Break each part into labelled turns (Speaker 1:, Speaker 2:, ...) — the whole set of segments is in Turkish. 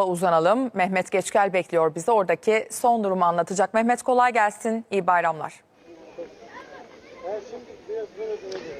Speaker 1: uzanalım. Mehmet Geçkel bekliyor bizi. Oradaki son durumu anlatacak. Mehmet kolay gelsin. İyi bayramlar.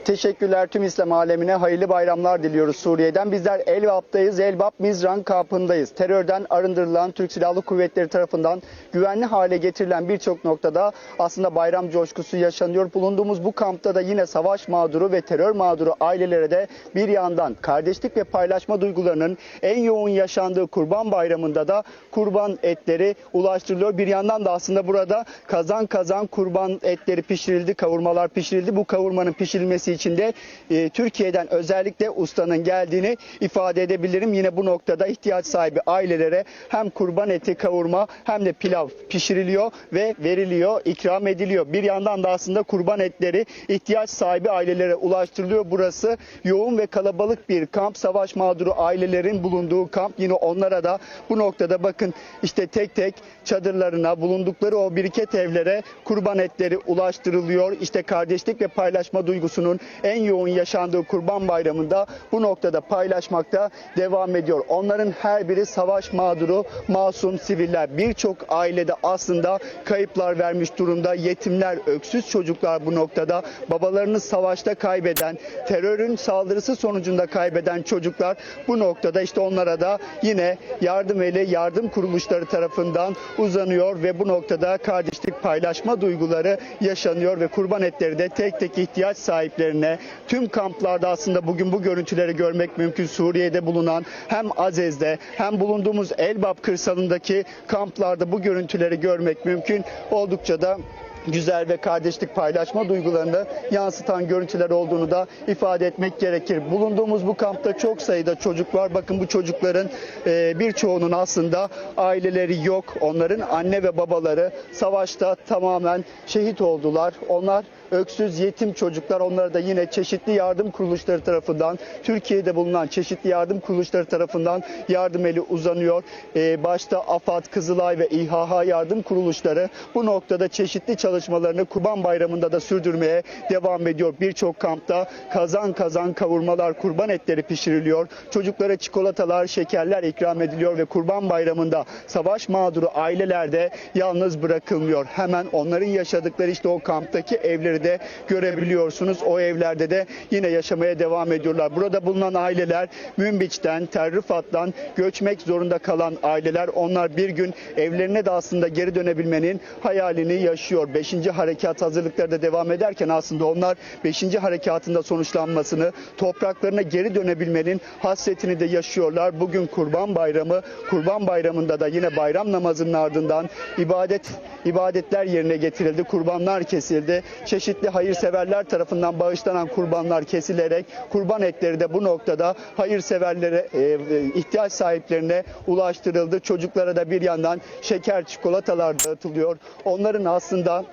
Speaker 2: Teşekkürler tüm İslam alemine hayırlı bayramlar diliyoruz Suriye'den. Bizler Elbap'tayız. Elbap Mizran kampındayız. Terörden arındırılan Türk Silahlı Kuvvetleri tarafından güvenli hale getirilen birçok noktada aslında bayram coşkusu yaşanıyor. Bulunduğumuz bu kampta da yine savaş mağduru ve terör mağduru ailelere de bir yandan kardeşlik ve paylaşma duygularının en yoğun yaşandığı Kurban Bayramı'nda da kurban etleri ulaştırılıyor. Bir yandan da aslında burada kazan kazan kurban etleri pişirildi, kavurmalar pişirildi. Bu kavurmanın pişirilmesi için de e, Türkiye'den özellikle ustanın geldiğini ifade edebilirim. Yine bu noktada ihtiyaç sahibi ailelere hem kurban eti kavurma hem de pilav pişiriliyor ve veriliyor, ikram ediliyor. Bir yandan da aslında kurban etleri ihtiyaç sahibi ailelere ulaştırılıyor. Burası yoğun ve kalabalık bir kamp. Savaş mağduru ailelerin bulunduğu kamp. Yine onlara da bu noktada bakın işte tek tek çadırlarına bulundukları o biriket evlere kurban etleri ulaştırılıyor. İşte kardeşlik ve paylaşma duygusunun en yoğun yaşandığı Kurban Bayramı'nda bu noktada paylaşmakta devam ediyor. Onların her biri savaş mağduru, masum siviller. Birçok ailede aslında kayıplar vermiş durumda. Yetimler, öksüz çocuklar bu noktada. Babalarını savaşta kaybeden, terörün saldırısı sonucunda kaybeden çocuklar bu noktada işte onlara da yine yardım eli, yardım kuruluşları tarafından uzanıyor ve bu noktada kardeşlik paylaşma duyguları yaşanıyor ve kurban etleri de tek tek ihtiyaç sahiplerine tüm kamplarda aslında bugün bu görüntüleri görmek mümkün. Suriye'de bulunan hem Azez'de hem bulunduğumuz Elbap kırsalındaki kamplarda bu görüntüleri görmek mümkün. Oldukça da güzel ve kardeşlik paylaşma duygularını yansıtan görüntüler olduğunu da ifade etmek gerekir. Bulunduğumuz bu kampta çok sayıda çocuk var. Bakın bu çocukların e, birçoğunun aslında aileleri yok. Onların anne ve babaları savaşta tamamen şehit oldular. Onlar öksüz yetim çocuklar onlara da yine çeşitli yardım kuruluşları tarafından Türkiye'de bulunan çeşitli yardım kuruluşları tarafından yardım eli uzanıyor. Ee, başta AFAD, Kızılay ve İHH yardım kuruluşları bu noktada çeşitli çalışmalarını Kurban Bayramı'nda da sürdürmeye devam ediyor. Birçok kampta kazan kazan kavurmalar, kurban etleri pişiriliyor. Çocuklara çikolatalar, şekerler ikram ediliyor ve Kurban Bayramı'nda savaş mağduru ailelerde yalnız bırakılmıyor. Hemen onların yaşadıkları işte o kamptaki evleri de görebiliyorsunuz. O evlerde de yine yaşamaya devam ediyorlar. Burada bulunan aileler Münbiç'ten, Tel Rıfat'tan göçmek zorunda kalan aileler. Onlar bir gün evlerine de aslında geri dönebilmenin hayalini yaşıyor. 5. harekat hazırlıkları da devam ederken aslında onlar 5. harekatında sonuçlanmasını, topraklarına geri dönebilmenin hasretini de yaşıyorlar. Bugün Kurban Bayramı, Kurban Bayramı'nda da yine bayram namazının ardından ibadet ibadetler yerine getirildi. Kurbanlar kesildi. Çeşitli hayırseverler tarafından bağışlanan kurbanlar kesilerek kurban etleri de bu noktada hayırseverlere, e, e, ihtiyaç sahiplerine ulaştırıldı. Çocuklara da bir yandan şeker, çikolatalar dağıtılıyor. Onların aslında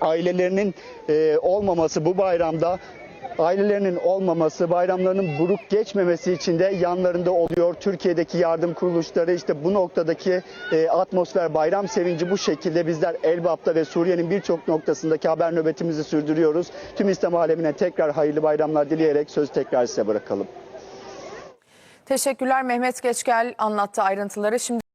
Speaker 2: ailelerinin e, olmaması bu bayramda ailelerinin olmaması, bayramlarının buruk geçmemesi için de yanlarında oluyor. Türkiye'deki yardım kuruluşları işte bu noktadaki e, atmosfer, bayram sevinci bu şekilde bizler Elbap'ta ve Suriye'nin birçok noktasındaki haber nöbetimizi sürdürüyoruz. Tüm İslam alemine tekrar hayırlı bayramlar dileyerek söz tekrar size bırakalım.
Speaker 1: Teşekkürler Mehmet Geçkel anlattı ayrıntıları. Şimdi